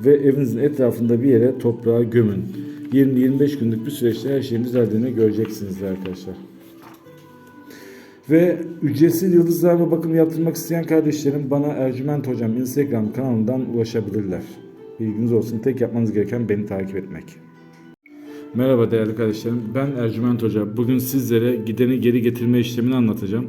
ve evinizin etrafında bir yere toprağa gömün. 20-25 günlük bir süreçte her şeyin düzeldiğini göreceksiniz arkadaşlar. Ve ücretsiz yıldızlarla bakım yaptırmak isteyen kardeşlerim bana Ercüment Hocam Instagram kanalından ulaşabilirler. Bilginiz olsun tek yapmanız gereken beni takip etmek. Merhaba değerli kardeşlerim. Ben Ercüment Hoca. Bugün sizlere gideni geri getirme işlemini anlatacağım.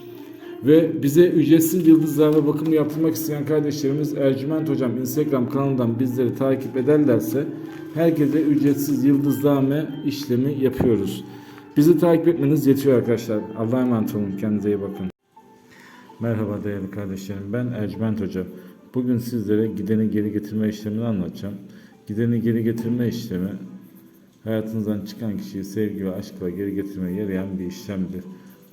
Ve bize ücretsiz yıldızlarla bakımı yaptırmak isteyen kardeşlerimiz Ercüment Hocam Instagram kanalından bizleri takip ederlerse herkese ücretsiz yıldızlame işlemi yapıyoruz. Bizi takip etmeniz yetiyor arkadaşlar. Allah'a emanet olun. Kendinize iyi bakın. Merhaba değerli kardeşlerim. Ben Ercüment Hoca. Bugün sizlere gideni geri getirme işlemini anlatacağım. Gideni geri getirme işlemi hayatınızdan çıkan kişiyi sevgi ve aşkla geri getirmeye yarayan bir işlemdir.